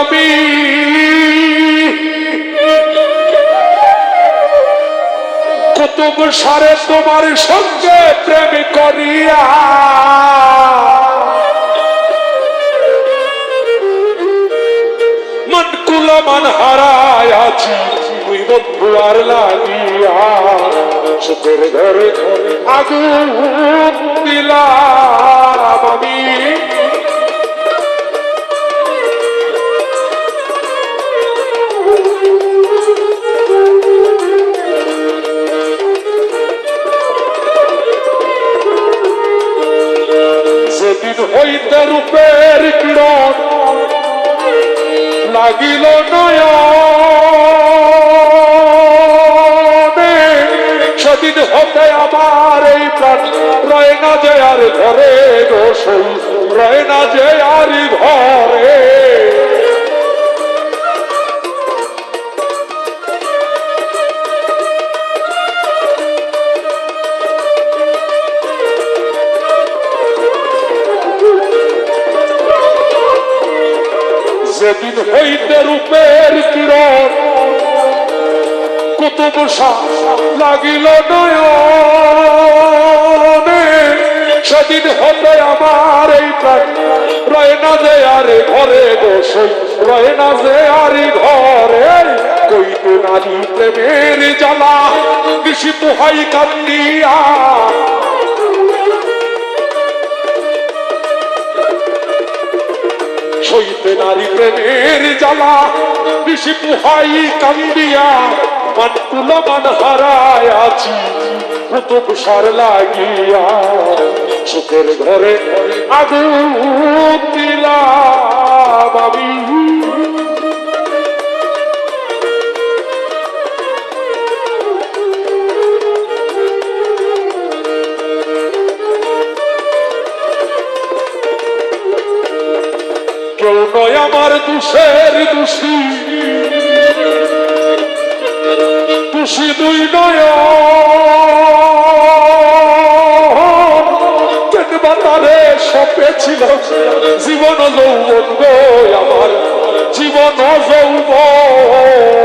আমি কুতুব সারে তোমার সঙ্গে প্রেম করিয়া। মন কুলা মন হারায় আছি তুই বন্ধু আর লাগিয়া। সুখের ঘরে আগুন দিলাম আমি। সেদিন হইতে রূপের কিরণ লাগিল নয়নে। সেদিন হতে আমার এই প্রাণ। রয় না যে আর ঘরে গোসল রয় না যে আর ঘরে। যেদিন হইতে রূপের কিরণ। কুতুব লাগিল সেদিন হতে আমার এই প্রাণ। রয় না যে আরে ঘরে বসে, রয় না যে আরে ঘরে কইতে নারী প্রেমের জ্বালা। নিশি পোহাই কান্দিয়া সইতে নারী প্রেমের জ্বালা বেশি পুহাই কান্দিয়া, মান তুলো হারায় আছি সার লাগিয়া। সুখের ঘরে আমি। কেউ নয় আমার দুষের দুষি। দুষি দুই নয় তারে সপেছিল জীবন যৌবন গো আমার, জীবন যৌবন।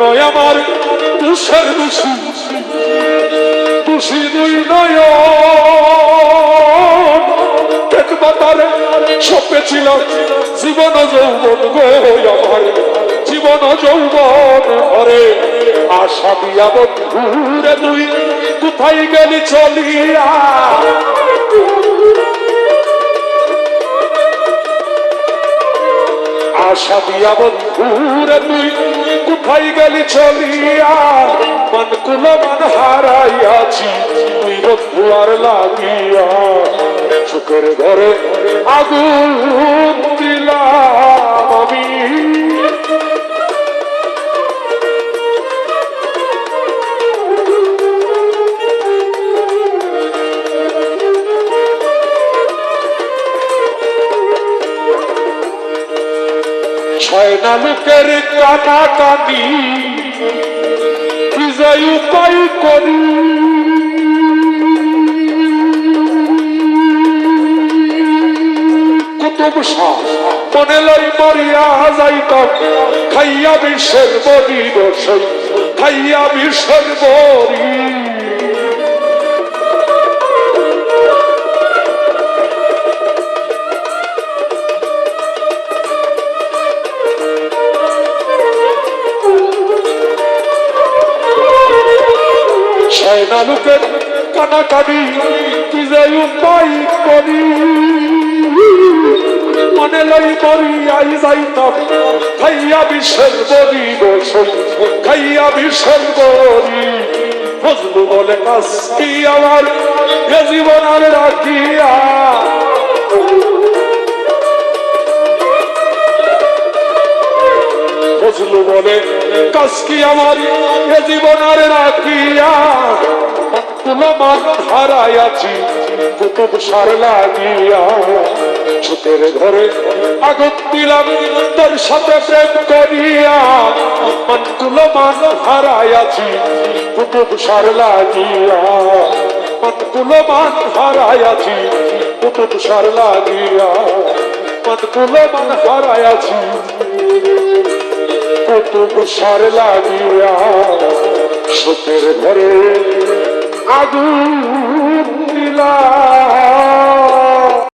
নয় আমার তুষার দোষী দোষী দুই নয় দেখবা তার সপে ছিল জীবন যৌবন গো আমার, জীবন যৌবন ঘরে। আশা দিয়া বন্ধুরে তুই কোথায় গেলি চলিয়া? আশা দিয়া বন্ধুরে তুই কোথায় গেলি চলিয়া, মন কুল মন হারাইয়াছি তুই বন্ধু আর লাগিয়া। সুখের ঘরে আগুন দিলাম আমি। ছয় না লোকের কানা কানি, বিজয় উপায় করি। কুতুব শাহ, মনে লই মরিয়া যাইতাম খাইয়া বিশ্বের বলি বসই খাইয়া বিশ্বের বলি। ছয় না লোকের কানা কানি বিজয় উপায় করি? মনে লই মরি আই যাইতাম, খাইয়া বিশ্বের বলি বসই খাইয়া বিশ্বের বলি। ফজলু বলে কাজ কি আমার এ জীবন আর রাখিয়া। ফজলু বলে কাজ কি আমার এ জীবন আর রাখিয়া তুলো মান হারাই আছি কুতুব সার লাগিয়া। সুতের ঘরে আগুন দিলাম তোর সাথে প্রেম করিয়া মনকুল মান হারাইয়াছি, কুতুব সার লাগিয়া। মনকুল মান হারাইয়াছি, কুতুব সার লাগিয়া। মনকুল মান হারাইয়াছি। কুতুব সার লাগিয়া সুতের ঘরে আগুন দিলাম।